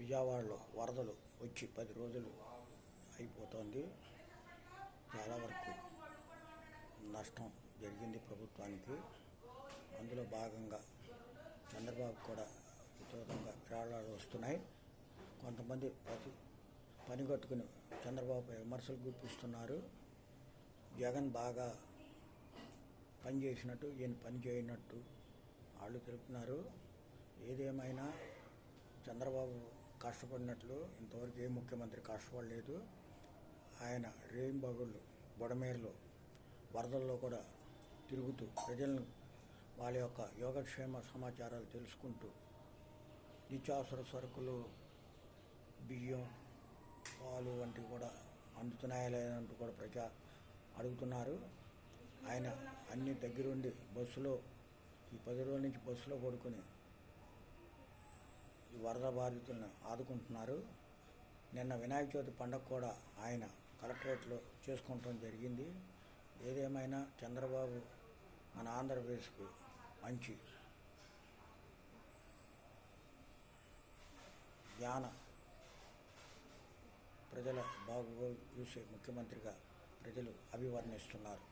విజయవాడలో వరదలు వచ్చి పది రోజులు అయిపోతుంది. చాలా వరకు నష్టం జరిగింది ప్రభుత్వానికి. అందులో భాగంగా చంద్రబాబు కూడా విధంగా విరాళాలు వస్తున్నాయి. కొంతమంది ప్రతి పనిగట్టుకుని చంద్రబాబుపై విమర్శలు గుప్పిస్తున్నారు. జగన్ బాగా పని చేసినట్టు ఈయన పని చేయనట్టు వాళ్ళు తెలుపుతున్నారు. ఏదేమైనా చంద్రబాబు కష్టపడినట్లు ఇంతవరకు ఏ ముఖ్యమంత్రి కష్టపడలేదు ఆయన రేయింబగుళ్ళు బుడమేరులో వరదల్లో కూడా తిరుగుతూ ప్రజలను వాళ్ళ యొక్క యోగక్షేమ సమాచారాలు తెలుసుకుంటూ నిత్యావసర సరుకులు బియ్యం పాలు వంటివి కూడా అందుతున్నాయా లేదంటూ కూడా ప్రజా అడుగుతున్నారు. ఆయన అన్ని దగ్గరుండి బస్సులో ఈ పది రోజుల నుంచి బస్సులో పడుకొని ఈ వరద బాధితులను ఆదుకుంటున్నారు. నిన్న వినాయక చవితి పండగ కూడా ఆయన కలెక్టరేట్లో చేసుకోవటం జరిగింది. ఏదేమైనా చంద్రబాబు మన ఆంధ్రప్రదేశ్కి మంచి జ్ఞాన ప్రజల బాగోలు చూసే ముఖ్యమంత్రిగా ప్రజలు అభివర్ణిస్తున్నారు.